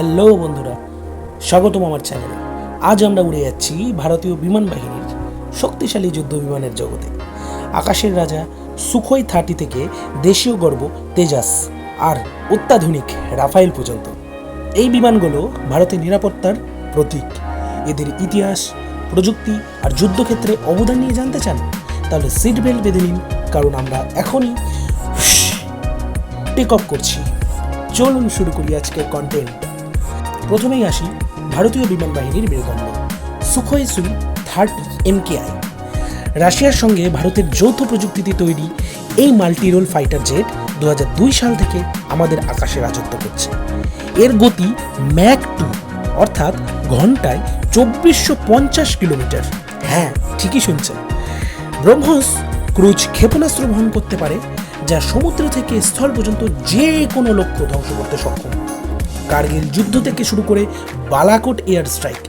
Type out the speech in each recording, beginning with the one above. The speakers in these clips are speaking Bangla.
হ্যালো বন্ধুরা, স্বাগতম আমার চ্যানেলে। আজ আমরা উড়ে যাচ্ছি ভারতীয় বিমান বাহিনীর শক্তিশালী যুদ্ধ বিমানের জগতে। আকাশের রাজা সুখোই থার্টি থেকে দেশীয় গর্ব তেজাস আর অত্যাধুনিক রাফায়েল পর্যন্ত। এই বিমানগুলো ভারতের নিরাপত্তার প্রতীক। এদের ইতিহাস, প্রযুক্তি আর যুদ্ধক্ষেত্রে অবদান নিয়ে জানতে চান, তাহলে সিট বেল্ট বেঁধে নিন, কারণ আমরা এখনই টেক অফ করছি। চলুন শুরু করি আজকের কন্টেন্ট প্রথমেই আসি ভারতীয় বিমান বাহিনীর মেরুদণ্ড সুখোই সু থার্টি এমকেআই রাশিয়ার সঙ্গে ভারতের যৌথ প্রযুক্তিতে তৈরি এই মাল্টিরোল ফাইটার জেট দু হাজার দুই সাল থেকে আমাদের আকাশে রাজত্ব করছে। এর গতি ম্যাক টু, অর্থাৎ ঘন্টায় চব্বিশশো পঞ্চাশ কিলোমিটার। হ্যাঁ ঠিকই শুনছেন। ব্রহ্মস ক্রুজ ক্ষেপণাস্ত্র বহন করতে পারে, যা সমুদ্র থেকে স্থল পর্যন্ত যে কোনো লক্ষ্য ধ্বংস করতে সক্ষম। কার্গিল যুদ্ধ থেকে শুরু করে বালাকোট এয়ার স্ট্রাইক,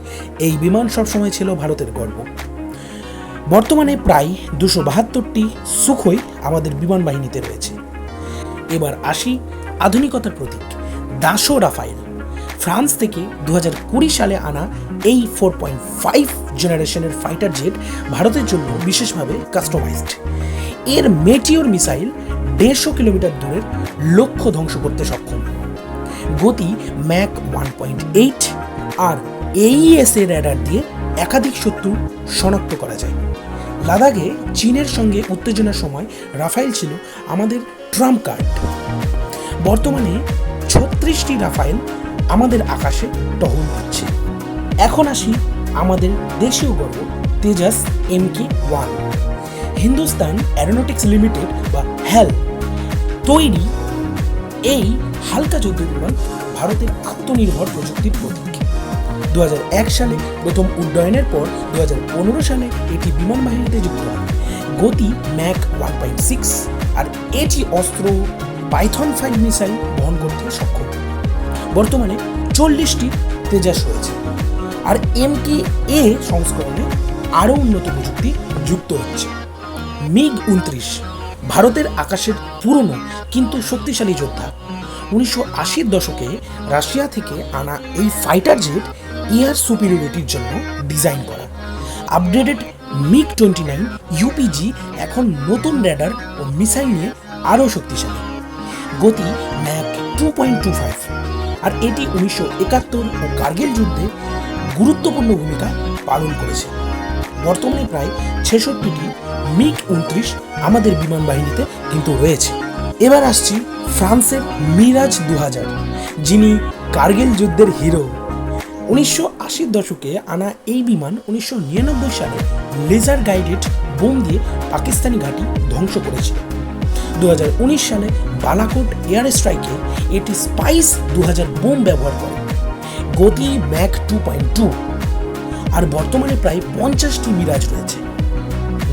এই বিমান সবসময় ছিল ভারতের গর্ব। বর্তমানে প্রায় দুশো বাহাত্তরটি সুখই আমাদের বিমান বাহিনীতে রয়েছে। এবার আসি আধুনিকতার প্রতীক, দাসো রাফাইল ফ্রান্স থেকে দু সালে আনা এই ফোর পয়েন্ট ফাইভ জেনারেশনের ফাইটার জেট ভারতের জন্য বিশেষভাবে কাস্টমাইজড। এর মেটিওর মিসাইল দেড়শো কিলোমিটার দূরের লক্ষ্য ধ্বংস করতে সক্ষম। গতি ম্যাক ওয়ান পয়েন্ট এইট আর এইএস এর র্যাডার দিয়ে একাধিক শত্রু শনাক্ত করা যায়। লাদাখে চীনের সঙ্গে উত্তেজনার সময় রাফাইল ছিল আমাদের ট্রাম্প কার্ড। বর্তমানে ছত্রিশটি রাফাইল আমাদের আকাশে টহল হচ্ছে এখন আসি আমাদের দেশীয় গর্ব, Tejas M K one. Hindustan aeronautics limited বা হ্যাল তৈরি এই হালকা যুদ্ধ বিমান ভারতের আত্মনির্ভর প্রযুক্তির প্রতীক। দু হাজার এক সালে প্রথম উড্ডয়নের পর দু হাজার পনেরো সালে এটি বিমান বাহিনীতে যুক্ত হয়। গতি ম্যাক ওয়ান পয়েন্ট সিক্স আর এটি অস্ত্র পাইথন ফাইভ মিসাইল বহন করতে সক্ষম। বর্তমানে চল্লিশটি তেজাস রয়েছে। আর এম কে এ সংস্করণে আরও উন্নত প্রযুক্তি যুক্ত হচ্ছে। মিগ উনত্রিশ ভারতের আকাশের পুরনো, কিন্তু শক্তিশালী যোদ্ধা। উনিশশো আশির দশকে রাশিয়া থেকে আনা এই ফাইটার জেট এয়ার সুপিরিয়রিটির জন্য ডিজাইন করা। Upgraded MiG twenty nine UPG এখন নতুন র্যাডার ও মিসাইল নিয়ে আরও শক্তিশালী। গতি Mach two point two five. আর এটি উনিশশো একাত্তর ও কার্গিল যুদ্ধে গুরুত্বপূর্ণ ভূমিকা পালন করেছে। বর্তমানে প্রায় ছেষট্টিটি মিগ উনত্রিশ আমাদের বিমান বাহিনীতে কিন্তু রয়েছে। এবার আসছি ফ্রান্সের মিরাজ দু হাজার যিনি কার্গিল যুদ্ধের হিরো। উনিশশো আশির দশকে আনা এই বিমান উনিশশো নিরানব্বই সালে লেজার গাইডেড বোম দিয়ে পাকিস্তানি ঘাঁটি ধ্বংস করেছিল দু সালে বালাকোট এয়ার স্ট্রাইকে এটি স্পাইস দু হাজার বোম ব্যবহার করে, গতি ম্যাক টু পয়েন্ট টু। আর বর্তমানে প্রায় পঞ্চাশটি মিরাজ রয়েছে।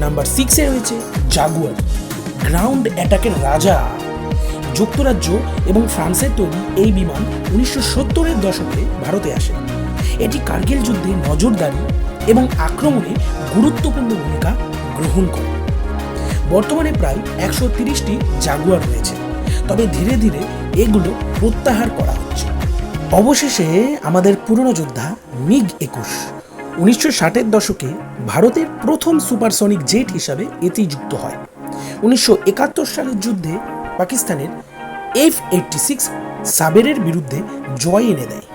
নাম্বার সিক্সে রয়েছে জাগুয়ার। গ্রাউন্ড অ্যাটাকের রাজা, যুক্তরাজ্য এবং ফ্রান্সের তৈরি এই বিমান উনিশশো সত্তরের দশকে ভারতে আসে। এটি কার্গিল যুদ্ধে নজরদারি এবং আক্রমণে গুরুত্বপূর্ণ ভূমিকা গ্রহণ করে। বর্তমানে প্রায় একশো তিরিশটি জাগুয়ার রয়েছে, তবে ধীরে ধীরে এগুলো প্রত্যাহার করা হচ্ছে। অবশেষে আমাদের পুরনো যোদ্ধা মিগ একুশ। উনিশশো ষাটের দশকে ভারতের প্রথম সুপারসনিক জেট হিসাবে এটি যুক্ত হয়। উনিশশো একাত্তর সালের যুদ্ধে পাকিস্তানের এফ এইটটি সিক্স সাবেরের বিরুদ্ধে জয় এনে দেয়।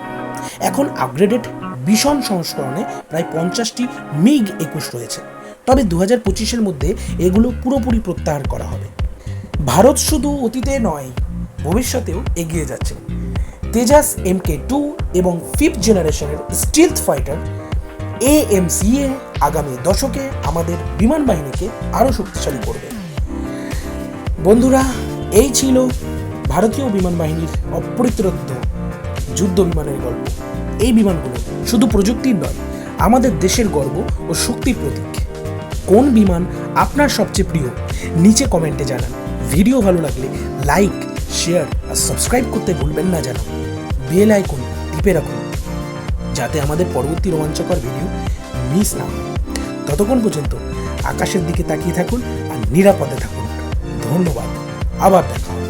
এখন আপগ্রেডেড ভীষণ সংস্করণে প্রায় পঞ্চাশটি মিগ একুশ রয়েছে। তবে দু হাজার পঁচিশের মধ্যে এগুলো পুরোপুরি প্রত্যাহার করা হবে। ভারত শুধু অতীতে নয়, ভবিষ্যতেও এগিয়ে যাচ্ছে। তেজাস এম কে টু এবং ফিফথ জেনারেশনের স্টিলথ ফাইটার এএমসিএ আগামী দশকে আমাদের বিমান বাহিনীকে আরও শক্তিশালী করবে। বন্ধুরা, এই ছিল ভারতীয় বিমান বাহিনীর অপ্রতিরোধ্য যুদ্ধ বিমানের গল্প। এই বিমানগুলো শুধু প্রযুক্তির নয়, আমাদের দেশের গর্ব ও শক্তির প্রতীক। কোন বিমান আপনার সবচেয়ে প্রিয়? নিচে কমেন্টে জানান। ভিডিও ভালো লাগলে লাইক, শেয়ার আর সাবস্ক্রাইব করতে ভুলবেন না যেন বেল আইকন টিপে রাখুন। যাতে আমাদের পরবর্তী রোমাঞ্চকর ভিডিও মিস না হয়। ততক্ষণ পর্যন্ত আকাশের দিকে তাকিয়ে থাকুন আর নিরাপদে থাকুন। ধন্যবাদ। আবার দেখা